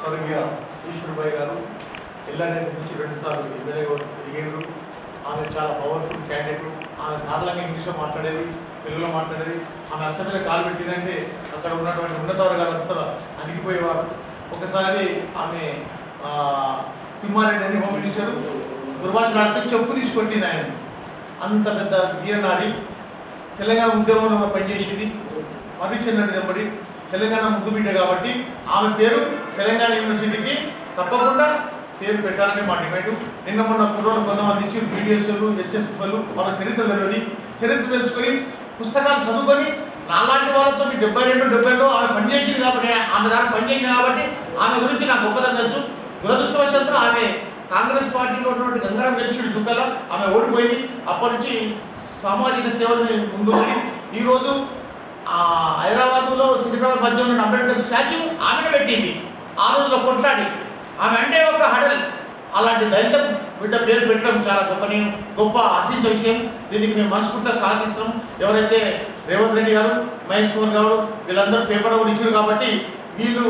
స్వర్గీయ ఈశ్వరబాయి గారు ఎల్లారెడ్డి నుంచి రెండుసార్లు ఎమ్మెల్యేగా ఎదిగారు ఆమె చాలా పవర్ఫుల్ క్యాండిడేట్ ఆమె ధారాళంగా ఇంగ్లీష్లో మాట్లాడేది తెలుగులో మాట్లాడేది. ఆమె అసెంబ్లీలో కాలు పెట్టిందంటే అక్కడ ఉన్నటువంటి ఉన్నతవర్గాలంతా అణిగిపోయేవారు. ఒకసారి ఆమె తిమ్మారెడ్డి అని హోమ్ మినిస్టర్ దుర్భాషలాడితే చెప్పు తీసుకొట్టింది ఆయన. అంత పెద్ద వీరనాడి. తెలంగాణ ఉద్యమంలో పనిచేసింది. మరిచిన్నది దెబ్బడి తెలంగాణ ముద్దు బిడ్డ కాబట్టి ఆమె పేరు తెలంగాణ యూనివర్సిటీకి తప్పకుండా పేరు పెట్టాలని మా డిమాండ్. నిన్న మొన్న కుర్రోళ్ళు కొంతమంది ఇచ్చి బీడిఎస్లు ఎస్ఎస్ఎఫ్లు వాళ్ళ చరిత్ర తెలియని చరిత్ర తెలుసుకొని పుస్తకాలు చదువుకొని నాలాంటి వాళ్ళతో డెబ్బై రెండు డెబ్బై రెండు ఆమె పనిచేసింది కాబట్టి ఆమె దాని పనిచేసింది కాబట్టి ఆమె గురించి నాకు గొప్పదని తెలుసు. దురదృష్టవశాత్తు ఆమె కాంగ్రెస్ పార్టీలో ఉన్నటువంటి గంగారం గెలిచుడు చుక్కల ఆమె ఓడిపోయింది. అప్పటి నుంచి సామాజిక సేవల్ని ముందు ఈరోజు హైదరాబాద్ హైదరాబాద్లో సికింద్రాబాద్ మధ్య ఉన్న అంబేద్కర్ స్టాచ్యూ ఆమెను పెట్టింది. ఆ రోజులో కొట్లాడి ఆమె అంటే ఒక హడల్. అలాంటి దళిత బిడ్డ పేరు పెట్టడం చాలా గొప్ప నేను గొప్ప ఆశించే విషయం. దీనికి మేము మనస్ఫూర్తిగా సాధిస్తున్నాం ఎవరైతే రేవంత్ రెడ్డి గారు మహేష్ కుమార్ గారు వీళ్ళందరూ పేపర్ కూడా ఇచ్చారు కాబట్టి వీళ్ళు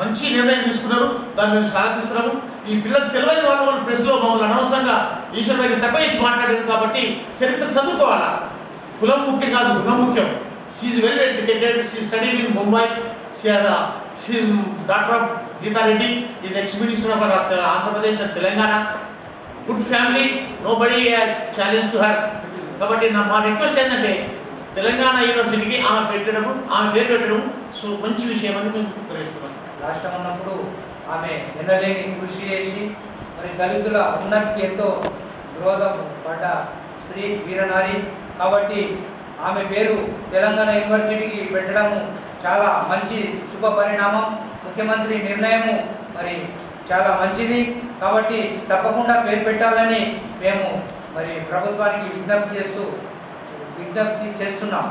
మంచి నిర్ణయం తీసుకున్నారు. దాన్ని మేము సాధిస్తున్నాము ఈ పిల్లలు తెలియని వాళ్ళు వాళ్ళు ప్రెస్లో మమ్మల్ని అనవసరంగా ఈశ్వర్ గారిని తప్పేసి మాట్లాడారు కాబట్టి చరిత్ర చదువుకోవాలా? కులం ముఖ్యం కాదు గుణం ముఖ్యం. She well educated she studied in Mumbai she she doctor of Geeta Reddy is ex minister of Andhra Pradesh Telangana good family nobody challenge to her కాబట్టి నా మా రిక్వెస్ట్ ఏంటంటే తెలంగాణ యూనివర్సిటీకి ఆమె పెట్టడము ఆమె పేరు పెట్టడం సో మంచి విషయం అని మేము గ్రహిస్తున్నాం రాష్ట్రం అన్నప్పుడు ఆమె ఎన్నలేని కృషి చేసి మరి దళితుల ఉన్నతికి ఎంతో దోహదం పడ్డ శ్రీ వీరనారి. కాబట్టి ఆమె పేరు తెలంగాణ యూనివర్సిటీకి పెట్టడము చాలా మంచి శుభ పరిణామం. ముఖ్యమంత్రి నిర్ణయము మరి చాలా మంచిది. కాబట్టి తప్పకుండా పేరు పెట్టాలని మేము మరి ప్రభుత్వానికి విజ్ఞప్తి చేస్తూ విజ్ఞప్తి చేస్తున్నాం.